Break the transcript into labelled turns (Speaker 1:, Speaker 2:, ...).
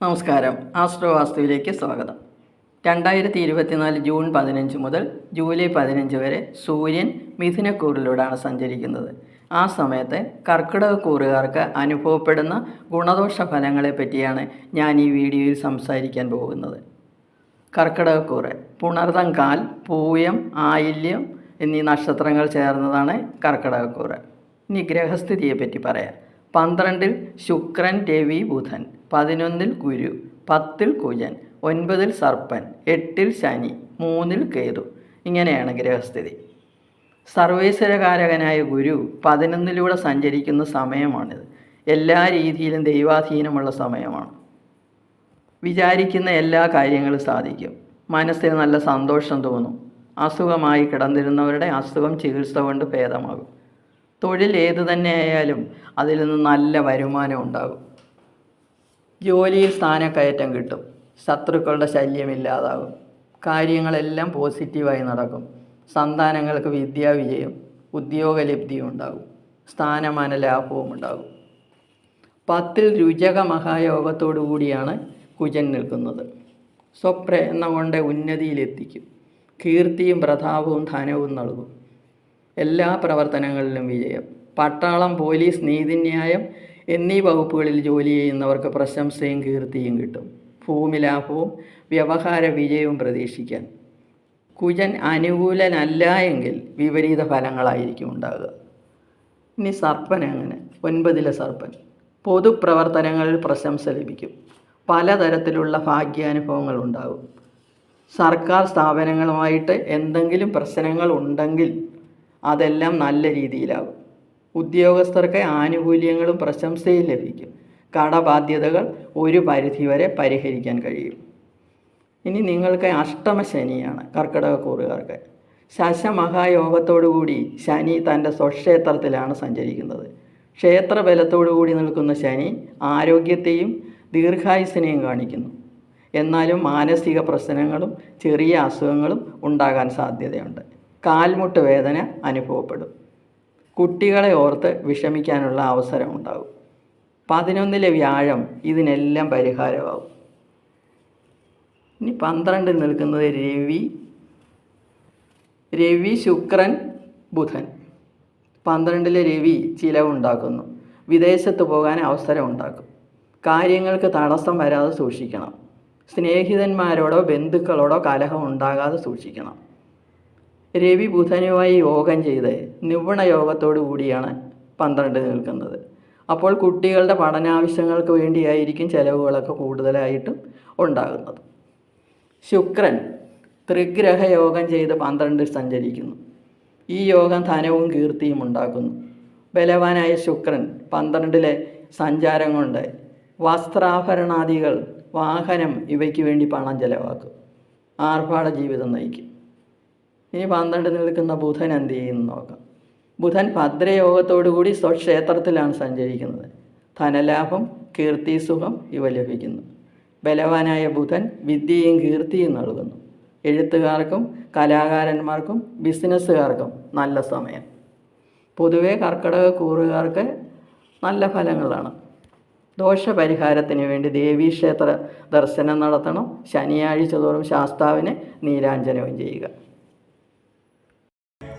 Speaker 1: നമസ്കാരം. ആസ്ട്രോ വാസ്തുവിലേക്ക് സ്വാഗതം. രണ്ടായിരത്തി ഇരുപത്തിനാല് ജൂൺ പതിനഞ്ച് മുതൽ ജൂലൈ പതിനഞ്ച് വരെ സൂര്യൻ മിഥുനക്കൂറിലൂടെയാണ് സഞ്ചരിക്കുന്നത്. ആ സമയത്ത് കർക്കിടക കൂറുകാർക്ക് അനുഭവപ്പെടുന്ന ഗുണദോഷ ഫലങ്ങളെ പറ്റിയാണ് ഞാൻ ഈ വീഡിയോയിൽ സംസാരിക്കാൻ പോകുന്നത്. കർക്കിടകക്കൂറ് പുണർതം കാൽ പൂയം ആയില്യം എന്നീ നക്ഷത്രങ്ങൾ ചേർന്നതാണ് കർക്കിടകക്കൂറ്. ഇനി ഗ്രഹസ്ഥിതിയെ പറ്റി പറയാം. പന്ത്രണ്ടിൽ ശുക്രൻ രവി ബുധൻ. പതിനൊന്നിൽ ഗുരു. പത്തിൽ കുജൻ. ഒൻപതിൽ സർപ്പൻ. എട്ടിൽ ശനി. മൂന്നിൽ കേതു. ഇങ്ങനെയാണ് ഗ്രഹസ്ഥിതി. സർവേശ്വരകാരകനായ ഗുരു പതിനൊന്നിലൂടെ സഞ്ചരിക്കുന്ന സമയമാണിത്. എല്ലാ രീതിയിലും ദൈവാധീനമുള്ള സമയമാണ്. വിചാരിക്കുന്ന എല്ലാ കാര്യങ്ങളും സാധിക്കും. മനസ്സിന് നല്ല സന്തോഷം തോന്നും. അസുഖമായി കിടന്നിരുന്നവരുടെ അസുഖം ചികിത്സ കൊണ്ട് ഭേദമാകും. തൊഴിൽ ഏത് തന്നെ ആയാലും അതിൽ നിന്ന് നല്ല വരുമാനം ഉണ്ടാകും. ജോലിയിൽ സ്ഥാനക്കയറ്റം കിട്ടും. ശത്രുക്കളുടെ ശല്യം ഇല്ലാതാകും. കാര്യങ്ങളെല്ലാം പോസിറ്റീവായി നടക്കും. സന്താനങ്ങൾക്ക് വിദ്യാവിജയം ഉദ്യോഗലബ്ധിയും ഉണ്ടാകും. സ്ഥാനമാന ലാഭവും ഉണ്ടാകും. പത്തിൽ രുചക മഹായോഗത്തോടു കൂടിയാണ് കുജൻ നിൽക്കുന്നത്. സ്വപ്രയത്നം കൊണ്ട് ഉന്നതിയിലെത്തിക്കും. കീർത്തിയും പ്രതാപവും ധനവും നൽകും. എല്ലാ പ്രവർത്തനങ്ങളിലും വിജയം. പട്ടാളം പോലീസ് നീതിന്യായം എന്നീ വകുപ്പുകളിൽ ജോലി ചെയ്യുന്നവർക്ക് പ്രശംസയും കീർത്തിയും കിട്ടും. ഭൂമി ലാഭവും വ്യവഹാര വിജയവും പ്രതീക്ഷിക്കാൻ. കുജൻ അനുകൂലനല്ല എങ്കിൽ വിപരീത ഫലങ്ങളായിരിക്കും ഉണ്ടാകുക. ഇനി സർപ്പൻ അങ്ങനെ ഒൻപതിലെ സർപ്പൻ. പൊതുപ്രവർത്തനങ്ങളിൽ പ്രശംസ ലഭിക്കും. പലതരത്തിലുള്ള ഭാഗ്യാനുഭവങ്ങൾ ഉണ്ടാകും. സർക്കാർ സ്ഥാപനങ്ങളുമായിട്ട് എന്തെങ്കിലും പ്രശ്നങ്ങൾ ഉണ്ടെങ്കിൽ അതെല്ലാം നല്ല രീതിയിലാകും. ഉദ്യോഗസ്ഥർക്ക് ആനുകൂല്യങ്ങളും പ്രശംസയും ലഭിക്കും. കടബാധ്യതകൾ ഒരു പരിധിവരെ പരിഹരിക്കാൻ കഴിയും. ഇനി നിങ്ങൾക്ക് അഷ്ടമ ശനിയാണ് കർക്കിടക കൂറുകാർക്ക് ശശമഹായോഗത്തോടുകൂടി ശനി തന്റെ സ്വക്ഷേത്രത്തിലാണ് സഞ്ചരിക്കുന്നത്. ക്ഷേത്രബലത്തോടുകൂടി നിൽക്കുന്ന ശനി ആരോഗ്യത്തെയും ദീർഘായുസിനെയും കാണിക്കുന്നു. എന്നാലും മാനസിക പ്രശ്നങ്ങളും ചെറിയ അസുഖങ്ങളും ഉണ്ടാകാൻ സാധ്യതയുണ്ട്. കാൽമുട്ട് വേദന അനുഭവപ്പെടും. കുട്ടികളെ ഓർത്ത് വിഷമിക്കാനുള്ള അവസരം ഉണ്ടാകും. പതിനൊന്നിലെ വ്യാഴം ഇതിനെല്ലാം പരിഹാരമാകും. ഇനി പന്ത്രണ്ടിൽ നിൽക്കുന്നത് രവി രവി ശുക്രൻ ബുധൻ. പന്ത്രണ്ടിലെ രവി ചിലവുണ്ടാക്കുന്നു. വിദേശത്ത് പോകാൻ അവസരം ഉണ്ടാക്കും. കാര്യങ്ങൾക്ക് തടസ്സം വരാതെ സൂക്ഷിക്കണം. സ്നേഹിതന്മാരോടോ ബന്ധുക്കളോടോ കലഹം ഉണ്ടാകാതെ സൂക്ഷിക്കണം. രവി ബുധനുമായി യോഗം ചെയ്ത് നിവണ യോഗത്തോടു കൂടിയാണ് പന്ത്രണ്ട് നിൽക്കുന്നത്. അപ്പോൾ കുട്ടികളുടെ പഠനാവശ്യങ്ങൾക്ക് വേണ്ടിയായിരിക്കും ചിലവുകളൊക്കെ കൂടുതലായിട്ടും ഉണ്ടാകുന്നത്. ശുക്രൻ ത്രിഗ്രഹ യോഗം ചെയ്ത് പന്ത്രണ്ടിൽ സഞ്ചരിക്കുന്നു. ഈ യോഗം ധനവും കീർത്തിയും ഉണ്ടാക്കുന്നു. ബലവാനായ ശുക്രൻ പന്ത്രണ്ടിലെ സഞ്ചാരം കൊണ്ട് വസ്ത്രാഭരണാദികൾ വാഹനം ഇവയ്ക്ക് വേണ്ടി പണം ചെലവാക്കും. ആർഭാട ജീവിതം നയിക്കും. ഇനി പന്ത്രണ്ട് നിൽക്കുന്ന ബുധൻ എന്ത് ചെയ്യുന്നു നോക്കാം. ബുധൻ ഭദ്രയോഗത്തോടുകൂടി സ്വക്ഷേത്രത്തിലാണ് സഞ്ചരിക്കുന്നത്. ധനലാഭം കീർത്തിസുഖം ഇവ ലഭിക്കുന്നു. ബലവാനായ ബുധൻ വിദ്യയും കീർത്തിയും നൽകുന്നു. എഴുത്തുകാർക്കും കലാകാരന്മാർക്കും ബിസിനസ്സുകാർക്കും നല്ല സമയം. പൊതുവേ കർക്കിടക കൂറുകാർക്ക് നല്ല ഫലങ്ങളാണ്. ദോഷപരിഹാരത്തിന് വേണ്ടി ദേവീക്ഷേത്ര ദർശനം നടത്തണം. ശനിയാഴ്ച തോറും ശാസ്താവിനെ നീരാഞ്ജനവും ചെയ്യുക.